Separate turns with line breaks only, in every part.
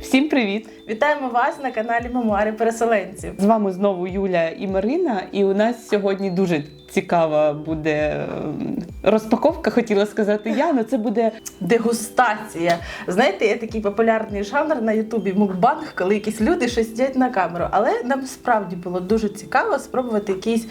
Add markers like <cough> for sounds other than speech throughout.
Всім привіт!
Вітаємо вас на каналі Мемуари переселенців.
З вами знову Юля і Марина, і у нас сьогодні дуже цікава буде ем, розпаковка, хотіла сказати я, але це буде
Дегустація. Знаєте, є такий популярний жанр на Ютубі мукбанг, коли якісь люди щось сидять на камеру. Але нам справді було дуже цікаво спробувати якісь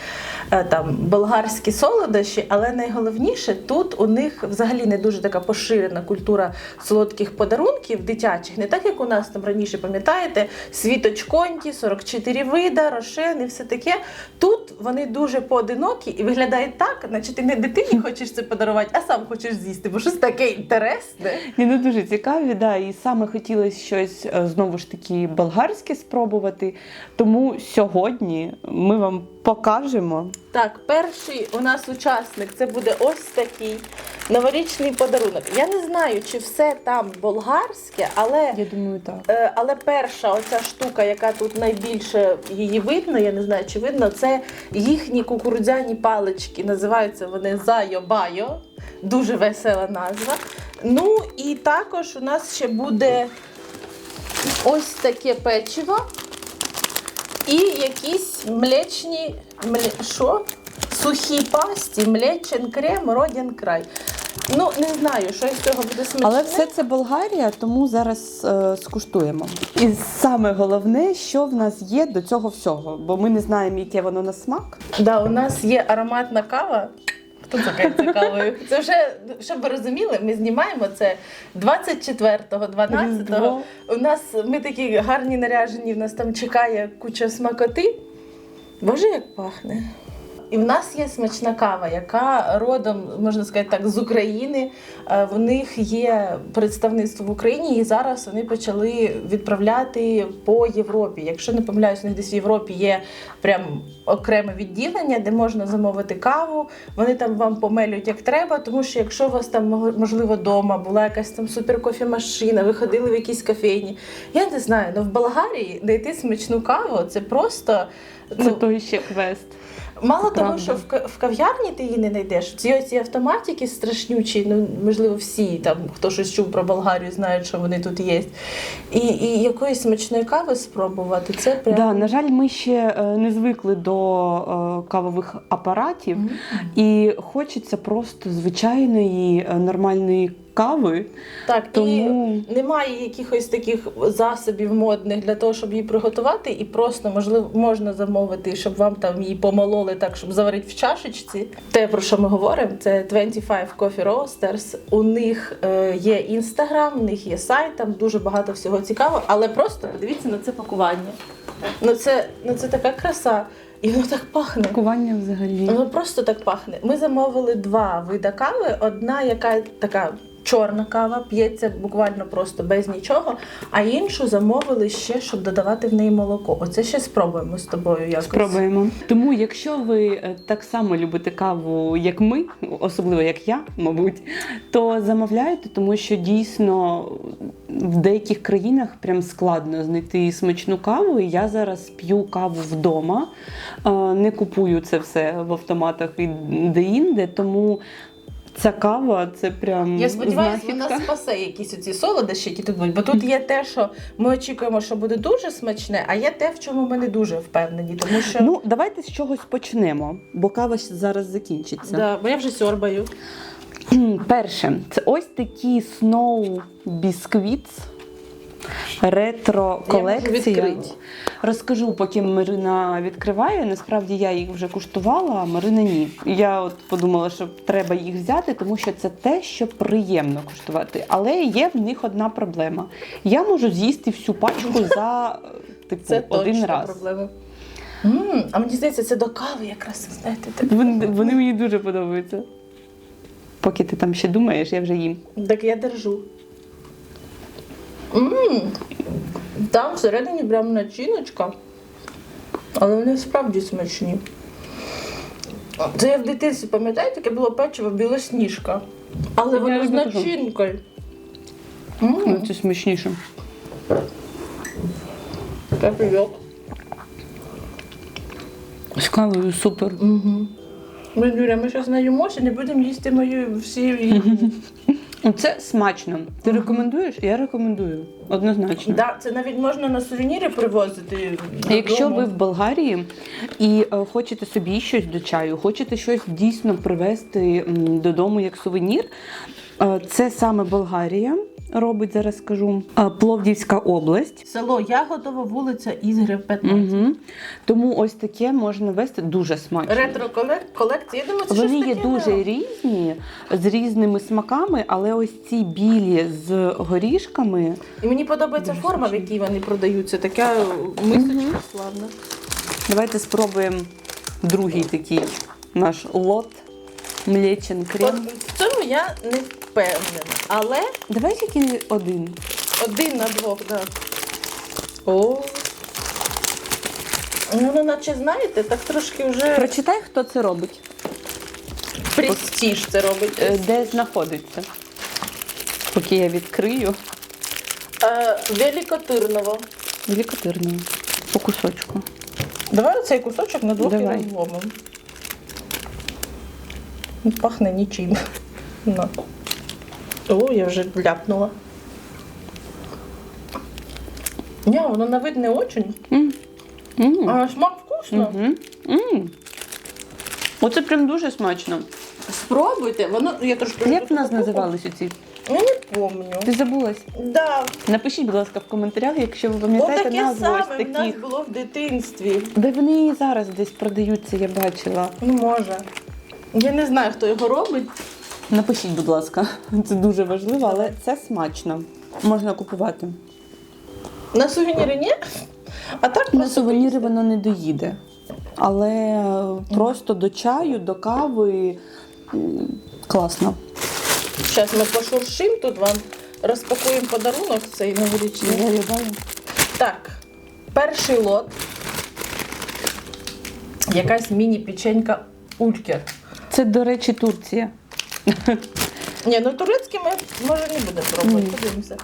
е, там болгарські солодощі. Але найголовніше тут у них взагалі не дуже така поширена культура солодких подарунків дитячих, не так як у нас там раніше, пам'ятаєте, світочконті, 44 вида, рошен і все таке. Тут вони дуже поодинокі і виглядає так, наче ти не дитині хочеш це подарувати, а сам хочеш з'їсти, бо щось таке інтересне.
Ні, ну дуже цікаві, да, і саме хотілося щось е, знову ж таки болгарське спробувати. Тому сьогодні ми вам покажемо.
Так, перший у нас учасник це буде ось такий новорічний подарунок. Я не знаю, чи все там болгарське, але.
Я думаю, так.
Е, Але перша оця штука, яка тут найбільше її видно, я не знаю, чи видно, це їхні кукурудзяні палички. Називаються вони Зайо-Байо. Дуже весела назва. Ну і також у нас ще буде ось таке печиво і якісь млечні мле- що? сухі пасті, млечен крем, родін край. Ну, не знаю, що із цього буде смачне.
Але все це Болгарія, тому зараз е, скуштуємо. І саме головне, що в нас є до цього всього, бо ми не знаємо, яке воно на смак.
Да, у нас є ароматна кава. Хто закається кавою? Це вже, щоб ви розуміли, ми знімаємо це 24-го, 12-го. У нас ми такі гарні наряжені, в нас там чекає куча смакоти. Боже, як пахне. І в нас є смачна кава, яка родом, можна сказати так, з України. Е, В них є представництво в Україні, і зараз вони почали відправляти по Європі. Якщо не помиляюсь, у них десь в Європі є прям окреме відділення, де можна замовити каву. Вони там вам помелюють як треба, тому що якщо у вас там можливо вдома була якась там суперкофемашина, ви ходили в якісь кофейні. Я не знаю, але в Болгарії знайти смачну каву це просто.
Це
Ну,
той ще квест.
Мало того, що в, в кав'ярні ти її не знайдеш. Ці оці автоматики страшнючі, ну можливо, всі там, хто щось чув про Болгарію, знають, що вони тут є. І, і якоїсь смачної кави спробувати. Це прям
Да, на жаль, ми ще е, не звикли до е, кавових апаратів, і хочеться просто звичайної е, нормальної кави.
так.
Тому
І немає якихось таких засобів модних для того, щоб її приготувати, і просто можливо можна замовити, щоб вам там її помололи так, щоб заварити в чашечці. Те, про що ми говоримо, це 25 Coffee Roasters. У них е, є інстаграм, у них є сайт, там дуже багато всього цікавого, але просто подивіться на це пакування. Ну це, ну це така краса. І воно так пахне.
пакування взагалі.
Воно просто так пахне. Ми замовили два вида кави. Одна, яка така чорна кава, п'ється буквально просто без нічого, а іншу замовили ще, щоб додавати в неї молоко. Оце ще спробуємо з тобою якось.
Спробуємо. Тому, якщо ви е, так само любите каву, як ми, особливо як я, мабуть, то замовляйте, тому що дійсно в деяких країнах прям складно знайти смачну каву. І я зараз п'ю каву вдома, е, не купую це все в автоматах і де-інде, тому. Ця кава це прям
Я сподіваюся, вона спасе якісь оці солодощі, які тут будуть. Бо тут є те, що ми очікуємо, що буде дуже смачне, а є те, в чому ми не дуже впевнені. Тому що
Ну, давайте з чогось почнемо, бо кава зараз закінчиться.
да, бо я вже сьорбаю.
Перше, це ось такі Snow Biscuits. Ретро колекція. Розкажу, поки Марина відкриває. Насправді я їх вже куштувала, а Марина ні. Я от подумала, що треба їх взяти, тому що це те, що приємно куштувати. Але є в них одна проблема. Я можу з'їсти всю пачку <laughs> за типу
Це
один
точно
раз.
проблема. м а мені здається, це до кави якраз, знаєте, так.
Вони, вони мені дуже подобаються. Поки ти там ще думаєш, я вже їм.
Так я держу. Мм, Там всередині прям начиночка. Але вони справді смачні. Це я в дитинстві пам'ятаю, таке було печиво білосніжка. Але воно з начинкою.
Ну, це смачніше.
Капельок.
З кавою супер.
Угу. Ми, Юля, ми зараз наїмося, не будемо їсти мої всі. <laughs>
Це смачно. Ти рекомендуєш? Я рекомендую. Однозначно.
Да, це навіть можна на сувеніри привозити.
Якщо
додому.
ви в Болгарії і е, хочете собі щось до чаю, хочете щось дійсно привезти додому як сувенір, е, це саме Болгарія робить, зараз скажу, Пловдівська область.
Село Ягодова, вулиця Ізгрів 15.
Угу. Тому ось таке можна вести дуже смачно.
Ретро колекція. Я думаю, це
Вони є дуже
да.
різні, з різними смаками, але ось ці білі з горішками.
І мені подобається
Дуже
форма, в якій вони продаються. Така мисочка
Мгм.
славна.
Давайте спробуємо другий такий наш лот. Млечин крем.
Я не впевнена. Але
Давай тільки один.
один на двох, так. Да. О. Ну, ну, наче знаєте, так трошки вже
Прочитай, хто це робить,
престіж це робить.
е, де знаходиться. Поки я відкрию.
Е, Великотирново.
Великотирно. По кусочку.
Давай цей кусочок на двох і
Давай.
розломимо. Ну, Пахне нічим. На. О, я вже ляпнула. Ні, воно на вид не очень,
М. М.
а смак вкусно.
Мгм. М. Оце прям дуже смачно.
Спробуйте, воно я трошки.
Як в нас називались оці?
Я не помню.
Ти забулась?
Да,
Напишіть, будь ласка, в коментарях, якщо ви пам'ятаєте
отаке
назву ось
саме в нас
таких.
було в дитинстві.
Де вони і зараз десь продаються, я бачила.
Ну, може. Я не знаю, хто його робить.
Напишіть, будь ласка, <laughs> це дуже важливо, але це смачно. Можна купувати.
На сувеніри ні. А так
На сувеніри воно не доїде. Але просто до чаю, до кави класно.
Зараз ми пошуршим тут вам, розпакуємо подарунок цей новорічний. Так, перший лот. Якась міні-печенька Улькер.
Це, до речі, Турція.
Ні, ну турецький ми може не будемо пробувати, подивимося.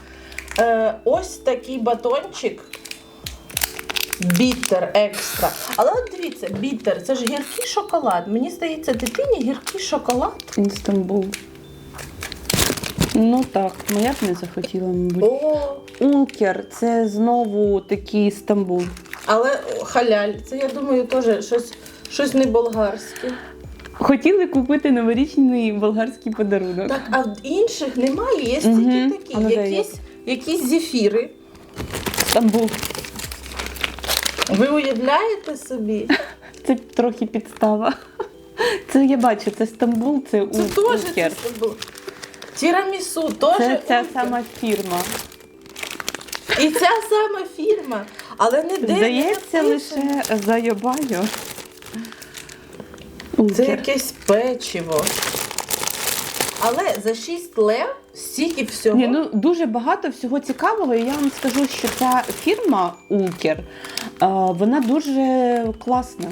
Е, ось такий батончик. Біттер екстра. Але от дивіться, біттер, це ж гіркий шоколад. Мені здається, дитині гіркий шоколад.
Інстамбул. Ну так, моя б не захотіла, мабуть.
О,
Улкер це знову такий Стамбул.
але халяль. Це я думаю, теж щось, щось не болгарське.
Хотіли купити новорічний болгарський подарунок.
Так, а в інших немає, є тільки
Мгм.
такі,
А ну,
якісь, якісь зефіри.
Стамбул.
Ви уявляєте собі? <laughs>
Це трохи підстава. <laughs> Це я бачу, це Стамбул, це,
Це теж це було. Тірамісу теж.
Це ця сама фірма.
І ця сама фірма, але не де
Здається, лише зайобаю.
Це якесь печиво. Але за 6 лев стільки всього.
Ні, ну дуже багато всього цікавого. І я вам скажу, що ця фірма Укер, вона дуже класна.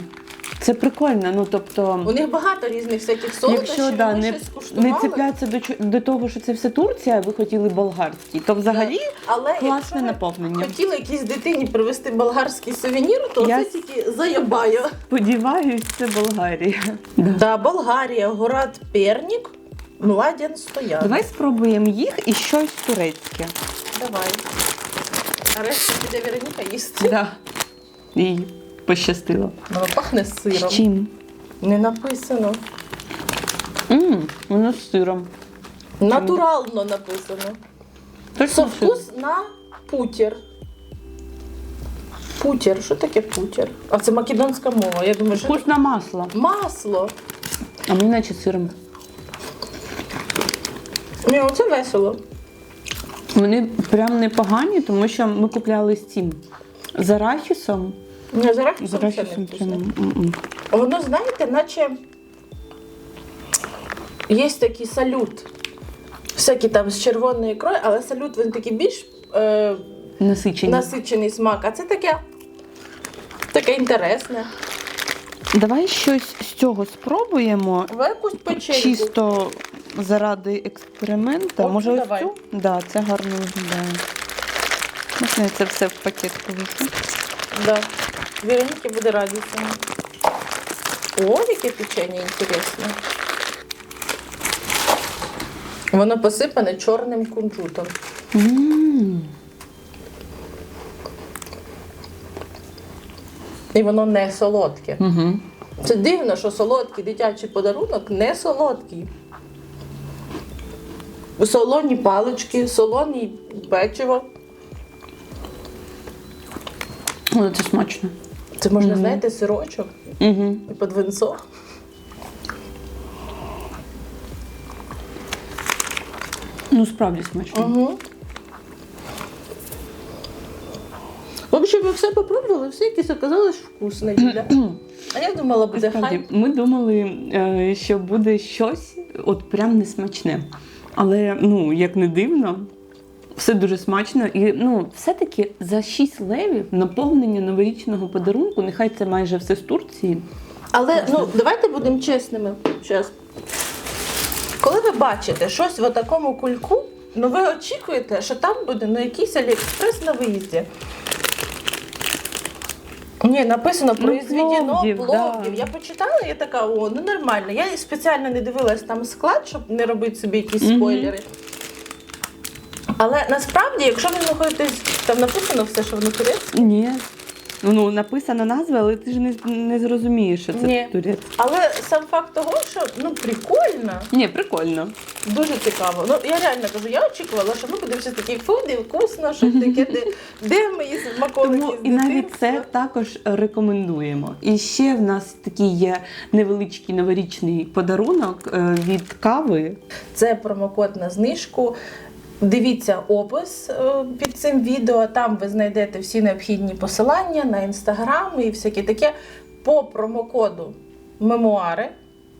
Це прикольно. Ну тобто,
У них багато різних всяких солодощів.
якщо да,
ми
не,
щось
не цепляться до, до того, що це все Турція, а ви хотіли болгарський, то взагалі
Але
класне
ви
наповнення.
хотіли якійсь дитині привезти болгарський сувенір, то
Я
це тільки заябаю.
Сподіваюсь, це Болгарія. Да.
Да, Болгарія, город Пернік, Младен Стоян.
Давай спробуємо їх і щось турецьке.
Давай. А решта піде Вероніка їсти.
Да. І пощастило.
Воно пахне сиром.
З чим?
Не написано.
Мм, воно з сиром.
Натурально написано. Со
сир.
вкус на путір. Путір. Що таке путір? А це македонська мова. Я думаю, що
Вкус на масло.
масло.
А мені наче сиром.
Ні, оце весело.
Вони прям непогані, тому що ми купляли з цим. З арахісом.
Ні, з
З
арахісом це не
м-м.
Воно, знаєте, наче є такий салют. Всякий там з червоної ікрою, але салют він такий більш е,
Насичені.
насичений смак. А це таке, таке інтересне.
Давай щось з цього спробуємо.
Ви якусь печеньку.
Чисто заради експерименту.
Оцю
Може, ось
давай.
цю? Да, це гарно виглядає. Можна я це все в пакет повезу?
Да. Вероніки буде радісно. О, яке печення інтересне. Воно посипане чорним кунжутом. І воно не солодке.
Мгм.
Це дивно, що солодкий дитячий подарунок не солодкий. Солоні палички, солоні печиво.
Але це смачно.
Це можна,
Мгм.
знаєте, сирочок
Угу.
і під винцо.
Ну, справді смачно.
Угу. В общем, ми все попробували, все якесь оказалось вкусне, <clears throat> А я думала, буде хай.
ми думали, е, що буде щось от прям несмачне. Але ну, як не дивно, все дуже смачно. І ну, все-таки за 6 левів наповнення новорічного подарунку, нехай це майже все з Турції.
Але ну давайте будемо чесними. Щас. Коли ви бачите щось в такому кульку, ну ви очікуєте, що там буде ну, якийсь Аліекспрес на виїзді. Ні, написано
Ну,
произведено
Пловдів,
Пловдів.
да.
Я почитала, я така, о, ну нормально. Я спеціально не дивилась там склад, щоб не робити собі якісь спойлери. Але насправді, якщо ви знаходитесь, там написано все, що воно турецьке.
Ні. Ну, написана назва, але ти ж не, не зрозумієш, що це
Ні.
турецьке.
Але сам факт того, що ну прикольно.
Ні, прикольно.
Дуже цікаво. Ну я реально кажу, я очікувала, що ми будемо щось таке фуди, вкусно, щось таке, де, <laughs> де мої смаколики
Тому
з
і навіть
дитинства.
це також рекомендуємо. І ще в нас такий є невеличкий новорічний подарунок е, від кави.
Це промокод на знижку. Дивіться опис е, під цим відео. Там ви знайдете всі необхідні посилання на інстаграм і всяке таке. По промокоду мемуари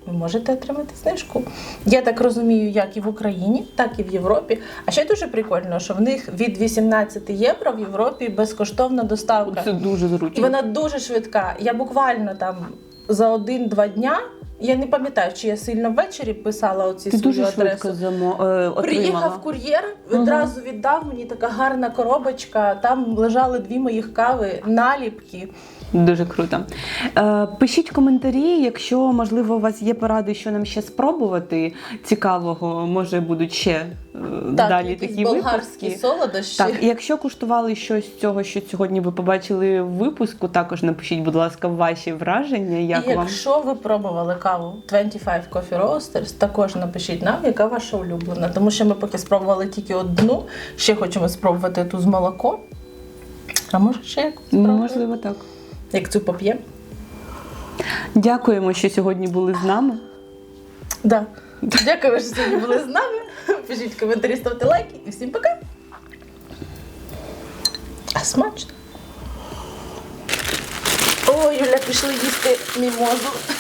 ви можете отримати знижку. Я так розумію, як і в Україні, так і в Європі. А ще дуже прикольно, що в них від 18 євро в Європі безкоштовна доставка.
Це дуже
І вона дуже швидка. Я буквально там за один-два дня. Я не пам'ятаю, чи я сильно ввечері писала оці
Ти
свою
дуже
адресу.
замо... е.
Приїхав кур'єр, відразу віддав мені така гарна коробочка. Там лежали дві моїх кави, наліпки.
Дуже круто. Е, пишіть коментарі, якщо можливо у вас є поради, що нам ще спробувати цікавого. Може будуть ще е, далі такі
болгарські
випуски.
солодощі.
Так, і якщо куштували щось з цього, що сьогодні ви побачили в випуску, також напишіть, будь ласка, ваші враження. Як
і
вам?
якщо ви пробували каву 25 Coffee Roasters, також напишіть нам, яка ваша улюблена. Тому що ми поки спробували тільки одну, ще хочемо спробувати ту з молоком. А може ще якусь спробуємо?
Можливо, так.
Як цю поп'ємо?
Дякуємо, що сьогодні були з нами.
Да. Дякую, що сьогодні були з нами. Пишіть коментарі, ставте лайки і всім пока. А смачно. Ой, Юля, пішли їсти мімозу.